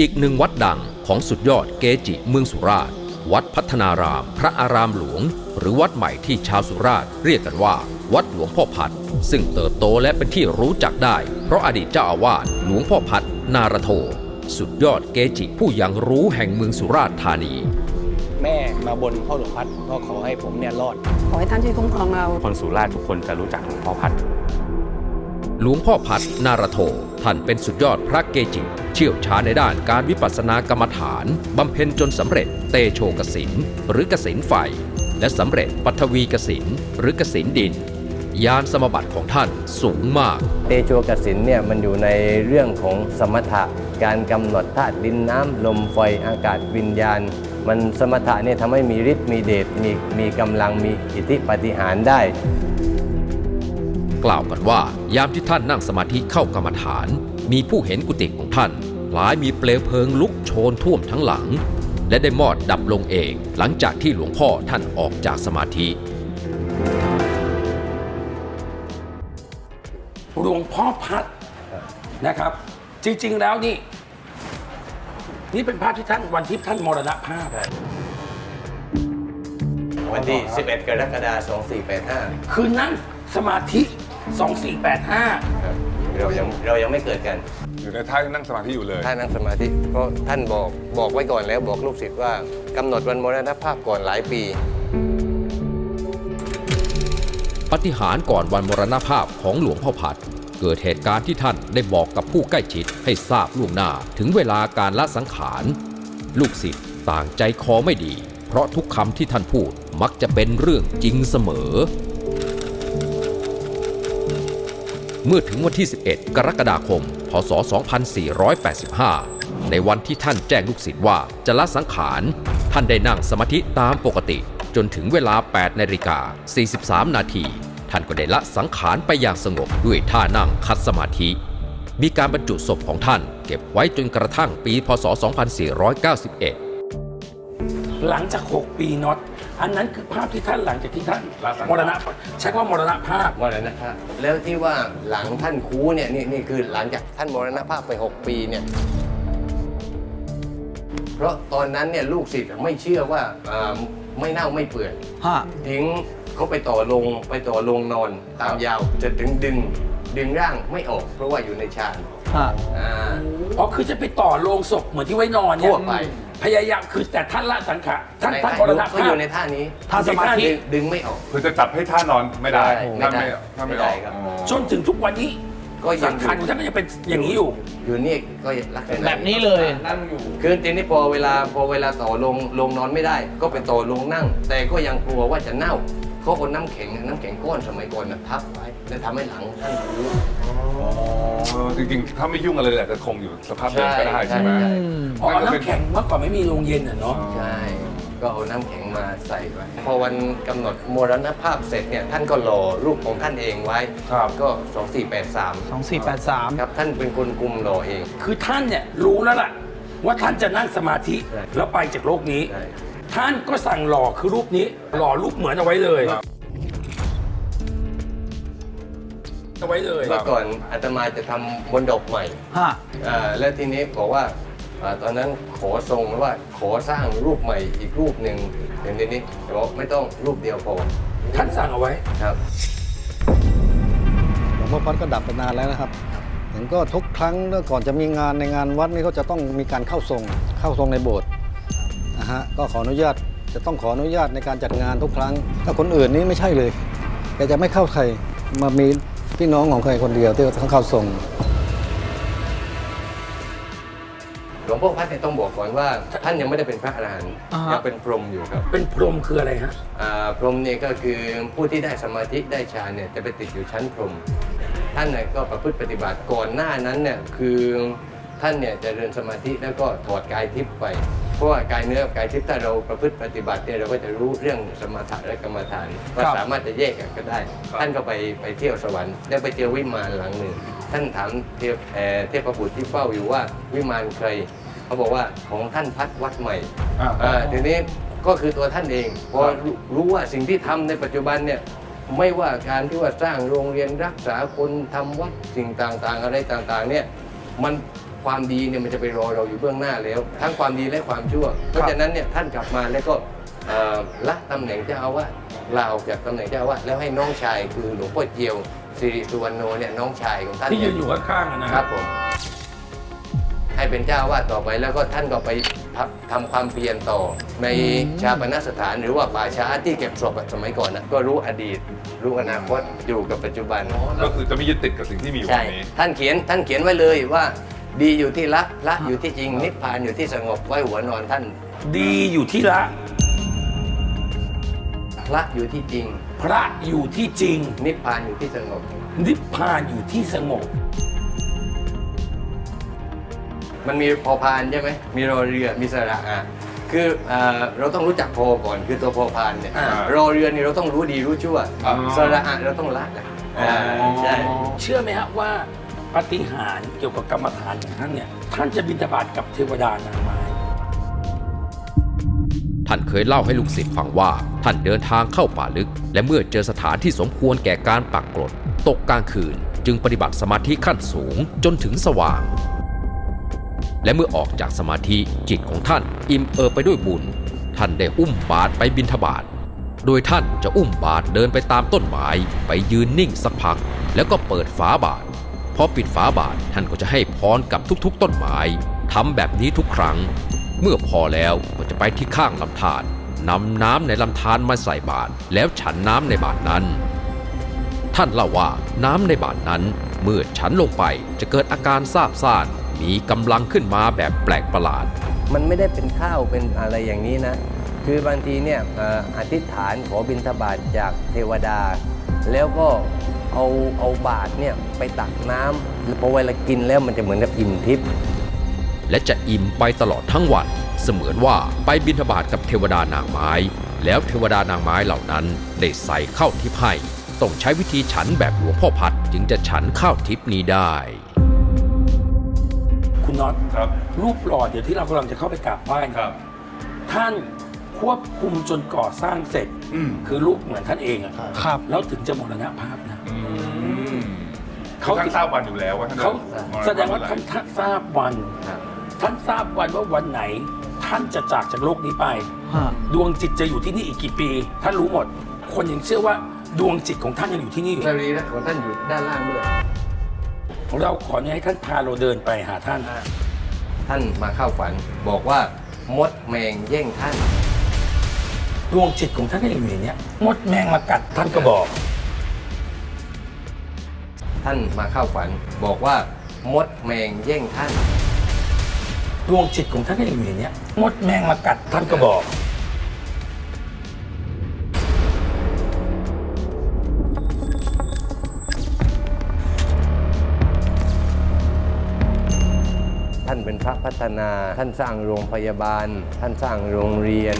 อีกหนึ่งวัดดังของสุดยอดเกจิเมืองสุราษฎร์วัดพัฒนาราม พระอารามหลวง หรือวัดใหม่ที่ชาวสุราษฎร์เรียกกันว่า วัดหลวงพ่อพัดซึ่งเติบโตและเป็นที่รู้จักได้ เพราะอดีตเจ้าอาวาสหลวงพ่อพัดนารโท สุดยอดเกจิผู้ยังรู้แห่งเมืองสุราษฎร์ธานี แม่มาบนพ่อหลวงพัดก็ขอให้ผมเนี่ยรอด ขอให้ท่านช่วยคุ้มครองเรา คนสุราษฎร์ทุกคนจะรู้จักหลวงพ่อพัด หลวงพ่อพัดนารโท ท่านเป็นสุดยอดพระเกจิ เชี่ยวชาญในด้านการวิปัสสนากรรมฐาน บำเพ็ญจนสำเร็จเตโชกสินหรือกสินไฟ และสำเร็จปัทวีกสินหรือกสินดิน ยานสมบัติของท่านสูงมาก เตโชกสินเนี่ยมันอยู่ในเรื่องของสมถะการกำหนดธาตุดินน้ำลมไฟอากาศวิญญาณ มันสมถะเนี่ยทำให้มีฤทธิ์มีเดชมีมีกำลังมีอิทธิปฏิหารได้ กล่าวกันว่า ยามที่ท่านนั่งสมาธิเข้ากรรมฐาน มีผู้เห็นกุฏิของท่านคล้ายมีเปลวเพลิงลุกโชนท่วมทั้งหลัง และได้มอดดับลงเอง หลังจากที่หลวงพ่อท่านออกจากสมาธิหลวงพ่อพัดนะครับ จริง ๆ แล้วนี่ นี่เป็นภาพที่ท่านวันที่ท่านมรณภาพวันที่ 11 กรกฎาคม2485 คือนั่งสมาธิ 2485 ครับเรายังเรายังไม่เกิดกัน อยู่ในท่าที่นั่งสมาธิอยู่เลย ท่านนั่งสมาธิเพราะท่านบอกบอกไว้ก่อนแล้วบอกลูกศิษย์ว่ากำหนดวันมรณภาพก่อนหลายปีปฏิหารย์ก่อนวันมรณภาพของหลวงพ่อพัด เกิดเหตุการณ์ที่ท่านได้บอกกับผู้ใกล้ชิดให้ทราบล่วงหน้าถึงเวลาการละสังขาร ลูกศิษย์ต่างใจคอไม่ดี เพราะทุกคำที่ท่านพูดมักจะเป็นเรื่องจริงเสมอ เมื่อถึงวันที่ 11 กรกฎาคม พศ 2485 ในวันที่ท่านแจ้งลูกศิษย์ว่าจะละสังขาร ท่านได้นั่งสมาธิตามปกติ จนถึงเวลา 8นาฬิกา43 นาที ท่านก็ได้ละสังขารไปอย่างสงบด้วยท่านั่งคัดสมาธิ มีการบรรจุศพของท่าน เก็บไว้จนกระทั่งปี พศ 2491 หลังจาก 6 ปีน็อต อันนั้นคือภาพที่ท่านหลังจากที่ท่านละสังขาร มรณะใช้คำว่ามรณภาพ มรณภาพแล้วที่ว่าหลังท่านคูเนี่ยนี่นี่คือหลังจากท่านมรณภาพไป 6 ปีเนี่ย เพราะตอนนั้นเนี่ยลูกศิษย์ไม่เชื่อว่าอ่าไม่เน่าไม่เปื่อยฮะทิ้งเขาไปต่อลงไปต่อลงนอนตามยาวจะถึงดึงดึงร่างไม่ออก เพราะว่าอยู่ในฌานฮะ อ่า อ๋อ คือจะไปต่อโลงศพเหมือนที่ไว้นอนเนี่ยทั่วไป พยายามคือแต่ท่านละสังขารท่านในท่านมรณเขาภาอพยู่ในท่านี้ท่าสมาธิดึงดึงไม่ออก คือจะจับให้ท่านอนไม่ได้ไม่ได้ท่านไม่ไม่ท่านไม่ได้ออกครับ อ๋อ จนถึงทุกวันนี้ก็ยัสังงขารของท่านก็ยังเป็นอย่างนี้อยู่ อยู่นี่ก็ลักษณะแบบนี้เลยคือทีนี้พอเวลาพอเวลาต่อลงลงนอนไม่ได้ ก็ไปต่อลงนั่ง แต่ก็ยังกลัวว่าจะเน่า เขาเอาน้ำแข็งน้ำแข็งก้อนสมัยก่อนนะทับไว้แล้วทำให้หลังท่านรู้อ๋อจริงๆ ถ้าไม่ยุ่งอะไรเลยอาจจะคงอยู่สภาพเดิมก็ได้ใช่ใช่ไหม ใช่ อ๋อน้ำแข็งเมื่อก่อนไม่มีโรงเย็นอะเนาะ ใช่ ก็เอาน้ำแข็งมาใส่ไว้ พอวันกำหนดมรณภาพเสร็จเนี่ยท่านก็หล่อรูปของท่านเองไว้ครับ ก็ 2483 2483 ครับท่านเป็นคนกุมหล่อเอง คือท่านเนี่ยรู้แล้วล่ะ ว่าท่านจะนั่งสมาธิ ใช่ แล้วไปจากโลกนี้ ใช่ ท่านก็สั่งหล่อคือรูปนี้ หล่อรูปเหมือนเอาไว้เลยครับ เอาไว้เลย เมื่อก่อนอาตมาจะทำบนดกใหม่ฮะอ่าแล้วทีนี้บอกว่าอ่าตอนนั้นขอทรงว่าขอสร้างรูปใหม่อีกรูปหนึ่งเดี๋ยวนี้บอกไม่ต้องรูปเดียวพอท่านสั่งเอาไว้ ครับ หลวงพ่อพัดก็ดับไปนานแล้วนะครับเห็นก็ทุกครั้งเมื่อก่อนจะมีงานในงานวัดนี่ก็จะต้องมีการเข้าทรงเข้าทรงในโบสถ์ นะฮะก็ขออนุญาตจะต้องขออนุญาตในการจัดงานทุกครั้ง ถ้าคนอื่นนี่ไม่ใช่เลยแกจะไม่เข้าใครมามีพี่น้องของใครคนเดียวที่ต้องเข้าทรงหลวงพ่อพัดเนี่ยต้องบอกก่อนว่า ท่านยังไม่ได้เป็นพระอรหันต์อ่าฮะ ยังเป็นพรหมอยู่ครับเป็นพรหมคืออะไรฮะ อ่าพรหมเนี่ยก็คือผู้ที่ได้สมาธิได้ฌานเนี่ยจะไปติดอยู่ชั้นพรหมท่านเนี่ยก็ประพฤติปฏิบัติก่อนหน้านั้นเนี่ยคือท่านเนี่ยจะเริญสมาธิแล้วก็ถอดกายทิพย์ไป เพราะว่ากายเนื้อกับกายทิพย์ถ้าเราประพฤติปฏิบัติเนี่ยเราก็จะรู้เรื่องสมถะและกรรมฐานก็ครับสามารถจะแยกกันก็ได้ ท่านก็ไปไปเที่ยวสวรรค์แล้วไปเจอวิมานหลังหนึ่ง ท่านถามเทพเอ่อเทพบุตรที่เฝ้าอยู่ว่าวิมานใครเขาบอกว่าของท่านพัดวัดใหม่อ่าอ่าทีนี้ก็คือตัวท่านเองพอรู้รู้ว่าสิ่งที่ทำในปัจจุบันเนี่ยไม่ว่าการที่ว่าสร้างโรงเรียนรักษาคนทำวัดสิ่งต่างๆ อะไรต่างๆเนี่ยมัน ความดีเนี่ยมันจะไปรอเราอยู่เบื้องหน้าแล้ว ทั้งความดีและความชั่ว เพราะฉะนั้นเนี่ยท่านกลับมาแล้วก็เอ่อละตำแหน่งเจ้าอาวาสลาออกจากตำแหน่งเจ้าอาวาสแล้วให้น้องชายคือหลวงพ่อเจียวสิริสุวรรณโนเนี่ยน้องชายของท่านที่ยืเนี่นอยู่ข้างๆอะนะครับผมให้เป็นเจ้าอาวาสต่อไปแล้วก็ท่านก็ไปทำทำความเพียรต่อ ในชาปนสถานหรือว่าป่าช้าที่เก็บศพอะสมัยก่อนนะก็รู้อดีต รู้อนาคตอยู่กับปัจจุบันก็คือจะไม่ยึดติดกับสิ่งที่มีอยู่ใช่วันนี้ท่านเขียนท่านเขียนไว้เลยว่า ดีอยู่ที่ละละอยู่ที่จริงนิพพานอยู่ที่สงบไว้หัวนอนท่าน ดีอยู่ที่ละ ละอยู่ที่จริง พระอยู่ที่จริง นิพพานอยู่ที่สงบ นิพพานอยู่ที่สงบ มันมีพอพานใช่ไหมมีรอเรือมีสระอะคือเอ่อเราต้องรู้จักพอก่อนคือตัวพอพานเนี่ยอ่ารอเรือนี่เราต้องรู้ดีรู้ชั่วอ๋อสระอะเราต้องละนะอ่าใช่ เชื่อไหมฮะว่า ปาฏิหารย์เกี่ยวกับกรรมฐานของท่านเนี่ยท่านจะบินทบาทกับเทวดานางไม้ท่านเคยเล่าให้ลูกศิษย์ฟังว่าท่านเดินทางเข้าป่าลึก และเมื่อเจอสถานที่สมควรแก่การปักกรดตกกลางคืน จึงปฏิบัติสมาธิขั้นสูงจนถึงสว่าง และเมื่อออกจากสมาธิจิตของท่านอิ่มเอิบไปด้วยบุญ ท่านได้อุ้มบาตรไปบิณฑบาตโดยท่านจะอุ้มบาตรเดินไปตามต้นไม้ไปยืนนิ่งสักพัก แล้วก็เปิดฝาบาตร อปิดฝาบาตรท่านก็จะให้พรกับทุกๆ ต้นไม้ทำแบบนี้ทุกครั้ง เมื่อพอแล้วก็จะไปที่ข้างลำธารนำน้ำในลำธารมาใส่บาตรแล้วฉันน้ำในบาตรนั้น ท่านเล่าว่าน้ำในบาตรนั้น เมื่อฉันลงไปจะเกิดอาการซาบซ่านมีกำลังขึ้นมาแบบแปลกประหลาด มันไม่ได้เป็นข้าวเป็นอะไรอย่างนี้นะ คือบางทีเนี่ยอธิษฐานขอบิณฑบาตจากเทวดา แล้วก็ เอาเอาบาตรเนี่ยไปตักน้ำพอเวลากินแล้วมันจะเหมือนกับอิ่มทิพย์และจะอิ่มไปตลอดทั้งวัน เสมือนว่าไปบิณฑบาตกับเทวดานางไม้ แล้วเทวดานางไม้เหล่านั้นได้ใส่ข้าวทิพย์ให้ต้องใช้วิธีฉันแบบหลวงพ่อพัดจึงจะฉันข้าวทิพย์นี้ได้คุณน็อตครับรูปหล่อเดี๋ยวที่เรากำลังจะเข้าไปกราบไหว้คนะรับ ท่านควบคุมจนก่อสร้างเสร็จอืมคือรูปเหมือนท่านเองอะครับ แล้วถึงจะมรณภาพนะอืม เขาเขาท่านทราบวันอยู่แล้วว่าท่านเขาจะมรณภพแสดงว่าท่านท่านทราบวันครับท่านทราบวันว่าวันไหน ท่านจะจากจากโลกนี้ไป ดวงจิตจะอยู่ที่นี่อีกกี่ปี ท่านรู้หมด คนยังเชื่อว่าดวงจิตของท่านยังอยู่ที่นี่อยู่สรีระของท่านอยู่ด้านล่างด้วยเราขอเนี่ยให้ท่านพาเราเดินไปหาท่าน ท่านมาเข้าฝันบอกว่ามดแมงแย่งท่าน ดวงจิตของท่านก็ยังอยู่อย่างเนี้ยมดแมงมากัดท่านก็บอก ท่านมาเข้าฝัน บอกว่ามดแมงแย่งท่าน ดวงจิตของท่านก็ยังอยู่อย่างเนี้ยมดแมงมากัดท่านก็บอก ท่านเป็นพระพัฒนา ท่านสร้างโรงพยาบาล ท่านสร้างโรงเรียน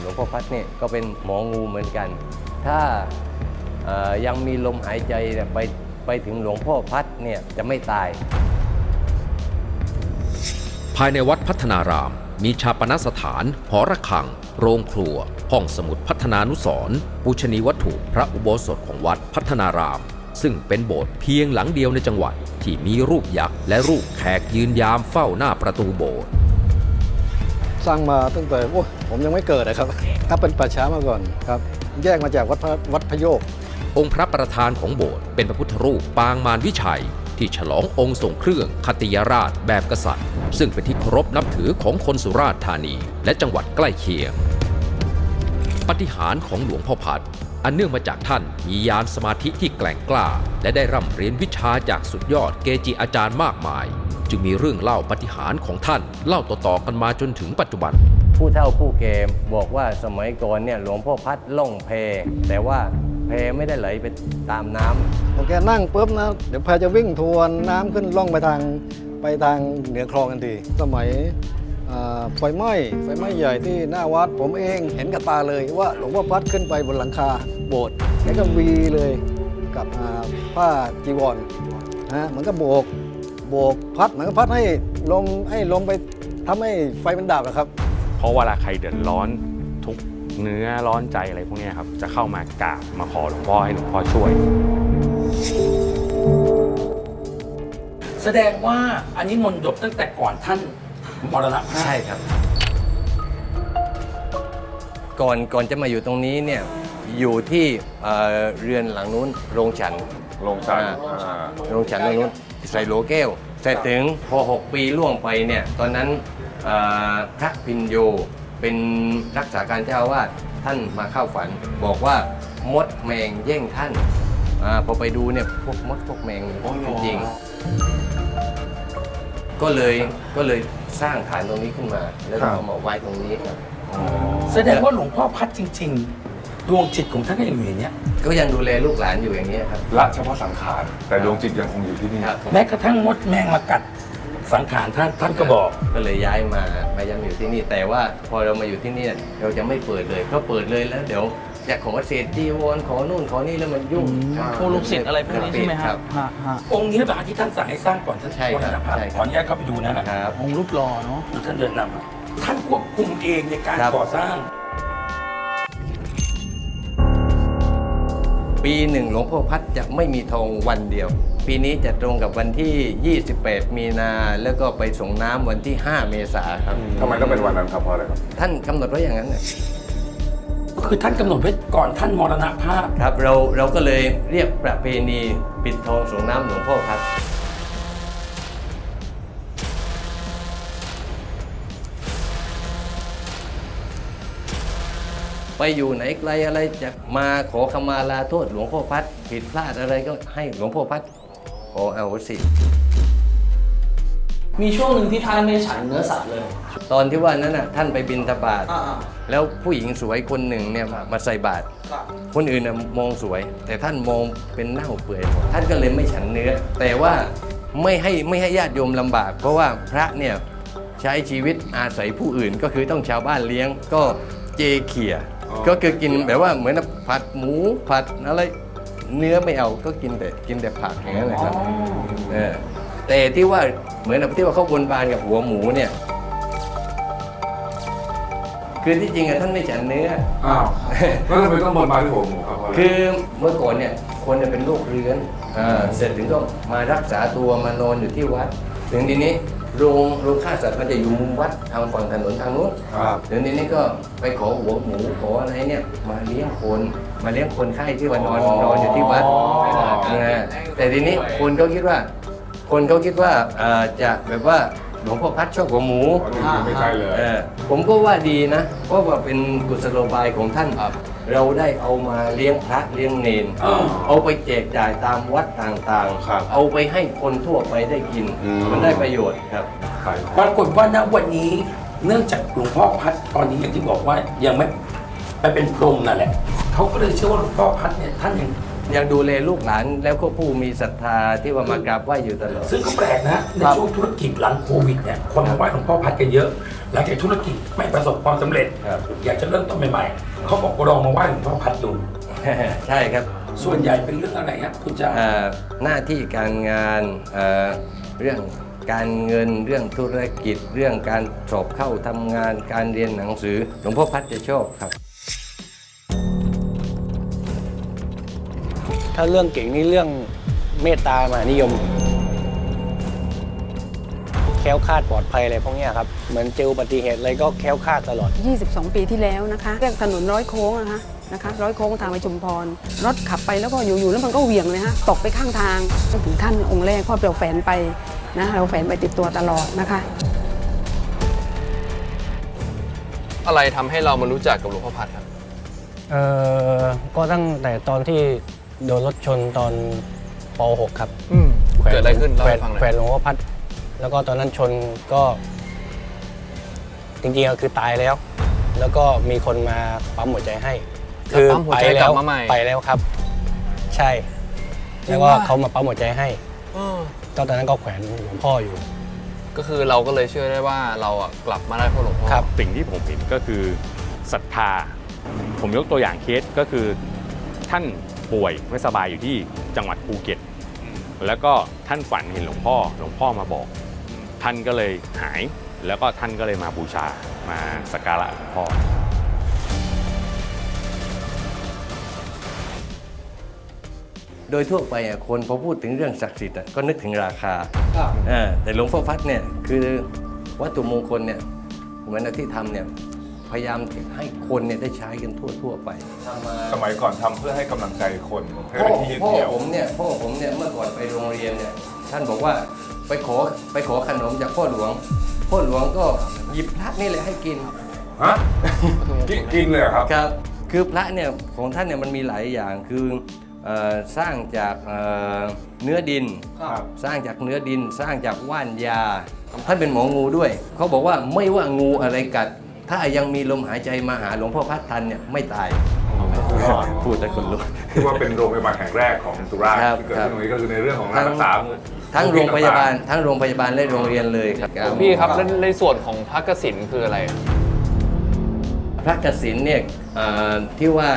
หลวงพ่อพัดเนี่ยก็เป็นหมองูเหมือนกัน ถ้าเอ่อ ยังมีลมหายใจเนี่ยไปไปถึงหลวงพ่อพัดเนี่ยจะไม่ตาย ภายในวัดพัฒนาราม มีชาปนสถาน หอระฆัง โรงครัว ห้องสมุดพัฒนานุสรณ์ปูชนียวัตถุพระอุโบสถของวัดพัฒนาราม ซึ่งเป็นโบสถ์เพียงหลังเดียวในจังหวัด ที่มีรูปยักษ์และรูปแขกยืนยามเฝ้าหน้าประตูโบสถ์สร้างมาตั้งแต่โอ้ยผมยังไม่เกิดนะครับ ถ้าเป็นป่าช้ามาก่อนครับ แยกมาจากวัดพระวัดพระโยก องค์พระประธานของโบสถ์เป็นพระพุทธรูปปางมารวิชัย ที่ฉลององค์ทรงเครื่องคติยราชแบบกษัตริย์ ซึ่งเป็นที่เคารพนับถือของคนสุราษฎร์ธานี และจังหวัดใกล้เคียง ปฏิหารของหลวงพ่อพัดอันเนื่องมาจากท่านมียานสมาธิที่แกล่งกล้า และได้ร่ำเรียนวิชาจากสุดยอดเกจิอาจารย์มากมาย จึงมีเรื่องเล่าปฏิหารของท่านเล่าต่อๆกันมาจนถึงปัจจุบัน ผู้เฒ่าผู้แก่บอกว่าสมัยก่อนเนี่ยหลวงพ่อพัดล่องแพแต่ว่า พไม่ได้ไหลไปตามน้ำพอแกนั่งปุ๊บนะ เดี๋ยวแพจะวิ่งทวนน้ำขึ้นล่องไปทางไปทางเหนือคลองทันที สมัยอ่าไฟไหม้ไฟไหม้ใหญ่ที่หน้าวัด ผมเองเห็นกับตาเลยว่าหลวงพ่อพัดขึ้นไปบนหลังคาโบสถ์แล้วก็วีเลยกับอ่าผ้าจีวรนะฮะมันก็โบกโบกพัดเหมือนกับพัดให้ลมให้ลมไปทำให้ไฟมันดับนะครับ เพราะเวลาใครเดือดร้อนทุกข์ เนื้อร้อนใจอะไรพวกเนี้ยครับจะเข้ามากราบมาขอหลวงพ่อให้หลวงพ่อช่วย แสดงว่าอันนี้มนต์ดบตั้งแต่ก่อนท่านมรณภาพใช่ครับ ก่อนก่อนจะมาอยู่ตรงนี้เนี่ยอยู่ที่เอ่อเรือนหลังนู้นโรงฉัน ลงชันอ่า อ่าโรงฉันตรงนู้นใส่โหลแก้ว เสร็จถึงพอ 6 ปีล่วงไปเนี่ย ตอนนั้นเอ่อพระพินโย เป็นรักษาการเจ้าอาวาดท่านมาเข้าฝัน บอกว่ามดแมงแย่งท่านอาพอไปดูเนี่ยพวกมดพวกแมงจริงๆก็เลยก็เลยสร้างฐานตรงนี้ขึ้นมา แล้วก็เอามาไว้ตรงนี้ครับแสดงว่าหลวงพ่อพัดจริง ๆ ดวงจิตของท่านก็ยังอยู่อย่างเนี้ยก็ยังดูแลลูกหลานอยู่อย่างนี้ยครับละเฉพาะสังขาร แต่ดวงจิตยังคงอยู่ที่นี่ ครับ แม้กระทั่งมดแมงมากัด สังขารท่านท่านก็บอก ก็เลยย้ายมามายังอยู่ที่นี่ แต่ว่าพอเรามาอยู่ที่นี่เราจะไม่เปิดเลยเพราะเปิดเลยแล้วเดี๋ยวจะขอเศษจีวรขอนู่นขอนี่แล้วมันยุ่งผู้ลูกศิษย์อะไรพวกนี้ใช่ไหมครับฮะฮะองค์นี้หรือเปล่าที่ท่านสั่งให้สร้างก่อนท่านใช่มครรับณภาพใช่ขคอรับอนุญาตเข้าไปดูนะครับองค์รูปหล่อเนาะท่านเดินนำอะท่านควบคุมเองในการครับก่อสร้างปีหนึ่งหลวงพ่อพัดจะไม่มีทองวันเดียว ปีนี้จะตรงกับวันที่ 28 มีนา แล้วก็ไปส่งน้ำวันที่ 5 เมษาครับ ทำไมต้องเป็นวันนั้นครับเพราะอะไรครับ ท่านกำหนดไว้อย่างนั้นน่ะก็คือท่านกำหนดไว้ก่อนท่านมรณภาพ ครับเราเราก็เลยเรียกประเพณีปิดทองส่งน้ำหลวงพ่อพัดไปอยู่ไหนไกลอะไรจะมาขอขมาลาโทษหลวงพ่อพัดผิดพลาดอะไรก็ให้หลวงพ่อพัด ขอเอาสิมีช่วงหนึ่งที่ท่านไม่ฉันเนื้อสัตว์เลย ตอนที่ว่านั้นน่ะท่านไปบินทบาท อ่าแล้วผู้หญิงสวยคนหนึ่งเนี่ยมาใส่บาตรๆคนอื่นน่ะมองสวย แต่ท่านมองเป็นเน่าเปื่อยหมดท่านก็เลยไม่ฉันเนื้อ แต่ว่าไม่ให้ไม่ให้ญาติโยมลำบาก เพราะว่าพระเนี่ยใช้ชีวิตอาศัยผู้อื่นก็คือต้องชาวบ้านเลี้ยงก็เจเขี่ยอ๋อก็คือกินแบบว่าเหมือนผัดหมูผัดอะไร เนื้อไม่เอาก็กินแต่กินแต่ผักอย่างนั้นแหละครับเออแต่ที่ว่าเหมือนกับที่ว่าเขาบนบานกับหัวหมูเนี่ยคือที่จริงอะท่านไม่ฉันเนื้ออ้าวแล้วทำไมต้องบนบานที่หัวหมูครับเพราะอะไรคือเมื่อก่อนเนี่ยคนเนี่ยเป็นโรคเรื้อนอ่าเสร็จถึงก็มารักษาตัวมานอนอยู่ที่วัด ถึงทีนี้โรงโรงฆ่าสัตว์มันจะอยู่มุมวัดทางฝั่งถนนทางนู้นครับถึงทีนี้ก็ไปขอหัวหมูขออะไรเนี่ยมาเลี้ยงคน มาเลี้ยงคนไข้ที่ว่านอนนอนอยู่ที่วัดาแต่ทีนี้คนเขาคิดว่า คนเขาคิดว่าอ่าจะแบบว่าหลวงพ่อพัดชอบหัวหมูอ๋อนี่คือไม่ใช่เลยเออผมก็ว่าดีนะเพราะว่าเป็นกุศโลบายของท่านเราได้เอามาเลี้ยงพระเลี้ยงเนนอ่าเอาไปแจกจ่ายตามวัดต่างครับๆเอาไปให้คนทั่วไปได้กินอืมมันได้ประโยชน์ครับขายปรากฏว่าณวันนี้เนื่องจากหลวงพ่อพัดตอนนี้อย่างที่บอกว่ายังไม่ไปเป็นพรหมนั่นแหละ เขาก็เลยเชื่อว่าหลวงพ่อพัดเนี่ยท่านยังยังดูแลลูกหลานแล้วก็ผู้มีศรัทธาที่ว่ามากราบไหว้อยู่ตลอด ซึ่งก็แปลกนะในช่วงธุรกิจหลังโควิดเนี่ยคนมาไหว้หลวงพ่อพัดกันเยอะ หลังจากธุรกิจไม่ประสบความสำเร็จครับอยากจะเริ่มต้นใหม่ๆเขาบอกว่าลองมาไหว้หลวงพ่อพัดดูใช่ครับ ส่วนใหญ่เป็นเรื่องอะไรครับคุณจ๋าเอ่อหน้าที่การงานเอ่อเรื่องการเงินเรื่องธุรกิจ เรื่องการสอบเข้าทำงานการเรียนหนังสือหลวงพ่อพัดจะชอบครับ ถ้าเรื่องเก่งนี่เรื่องเมตตามหานิยม แคล้วคลาดปลอดภัยอะไรพวกเนี้ยครับ เหมือนเจออุบัติเหตุอะไรก็แคล้วคลาดตลอด 22 ปีที่แล้วนะคะเรียกถนนร้อยโค้งนะคะนะคะร้อยโค้งทางไปชุมพร รถขับไปแล้วก็อยู่ๆแล้วมันก็เหวี่ยงเลยฮะตกไปข้างทางถึงท่านองค์แรกพ่อเราแฝนไปนะเราแฝนไปติดตัวตลอดนะคะ อะไรทำให้เรามารู้จักกับหลวงพ่อพัดครับเอ่อก็ตั้งแต่ตอนที่ โดนรถชนตอนป .6 ครับเกิดอะไรขึ้นเล่าให้ฟังหน่อย แขวนหลวงพ่อพัด แล้วก็ตอนนั้นชนก็ จริงๆก็คือตายแล้ว แล้วก็มีคนมาปั๊มหัวใจให้ แล้วปั๊มหัวใจกลับมาใหม่ไปแล้วครับ ใช่ จริงแล้วก็ว่าเขามาปั๊มหัวใจให้เออก็ตอนนั้นก็แขวนหลวงพ่ออยู่ ก็คือเราก็เลยเชื่อได้ว่าเราอะกลับมาได้เพราะหลวงพ่อ ครับ สิ่งที่ผมเห็นก็คือศรัทธา ผมยกตัวอย่างเคสก็คือท่าน ป่วยไม่สบายอยู่ที่จังหวัดภูเก็ต แล้วก็ท่านฝันเห็นหลวงพ่อ หลวงพ่อมาบอก ท่านก็เลยหาย แล้วก็ท่านก็เลยมาบูชา มาสักการะหลวงพ่อ โดยทั่วไปคนพอพูดถึงเรื่องศักดิ์สิทธิ์ก็นึกถึงราคา แต่หลวงพ่อฟัดเนี่ยคือวัตถุมงคลเนี่ยเหมือนที่ทำเนี่ย พยายามให้คนเนี่ยได้ใช้กันทั่วทั่วๆไปทำมาสมัยก่อนทำเพื่อให้กำลังใจคนให้พ่อเป็นที่ยึดพ่อเหนี่ยวผมเนี่ยพ่อผมเนี่ยเมื่อก่อนไปโรงเรียนเนี่ยท่านบอกว่าไปขอไปขอขนมจากพ่อหลวง พ่อหลวงก็หยิบพระนี่เลยให้กิน ฮะกินกินเลยเหรอครับ ครับ คือพระเนี่ยของท่านเนี่ยมันมีหลายอย่างคือเอ่อสร้างจากเอ่อเนื้อดิน ครับสร้างจากเนื้อดินสร้างจากว่านยา ท่านเป็นหมองูด้วย เขาบอกว่าไม่ว่างูอะไรกัด ถ้ายังมีลมหายใจมาหาหลวงพ่อพัดทันเนี่ยไม่ตายพูดแต่คนลุกที่ว่าเป็นโรงพยาบาลแห่งแรกของสุราษฎร์ครับที่เกิดครับขึ้นตรงนี้ก็คือในเรื่องของการรักษาทั้งโรงพยาบาลทั้งโรงพยาบาลและโรงเรียนเลยครับพี่ครับแล้วในส่วนของพระกสินคืออะไร พระกสินเนี่ยเอ่อที่ว่า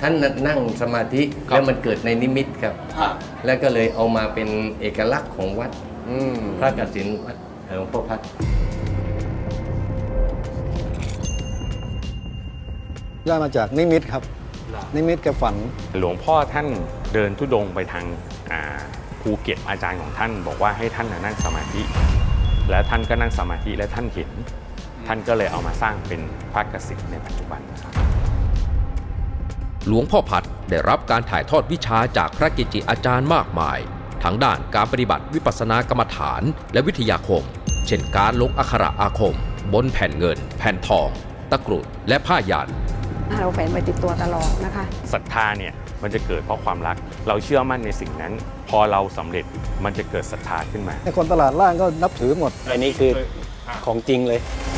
ท่านนั่งสมาธิแล้วมันเกิดในนิมิตครับ แล้วก็เลยเอามาเป็นเอกลักษณ์ของวัดอืมพระกสินวัดหลวงพ่อพัด ได้มาจากนิมิตครับ นิมิตแกฝัน หลวงพ่อท่านเดินทุดงค์ไปทางอ่าภูเก็ตอาจารย์ของท่าน บอกว่าให้ท่านน่ะนั่งสมาธิ แล้วท่านก็นั่งสมาธิและท่านเห็น ท่านก็เลยเอามาสร้างเป็นพระกสิณในปัจจุบันนะครับหลวงพ่อพัดได้รับการถ่ายทอดวิชาจากพระกิจิอาจารย์มากมายทั้งด้านการปฏิบัติวิปัสสนากรรมฐานและวิทยาคม เช่นการลงอักขระอาคม บนแผ่นเงิน แผ่นทอง ตะกรุดและผ้ายัน เราแฝนไปติดตัวตลอดนะคะศรัทธาเนี่ยมันจะเกิดเพราะความรัก เราเชื่อมั่นในสิ่งนั้น พอเราสำเร็จมันจะเกิดศรัทธาขึ้นมาในคนตลาดล่างก็นับถือหมดอันนี้คือของจริงเลยค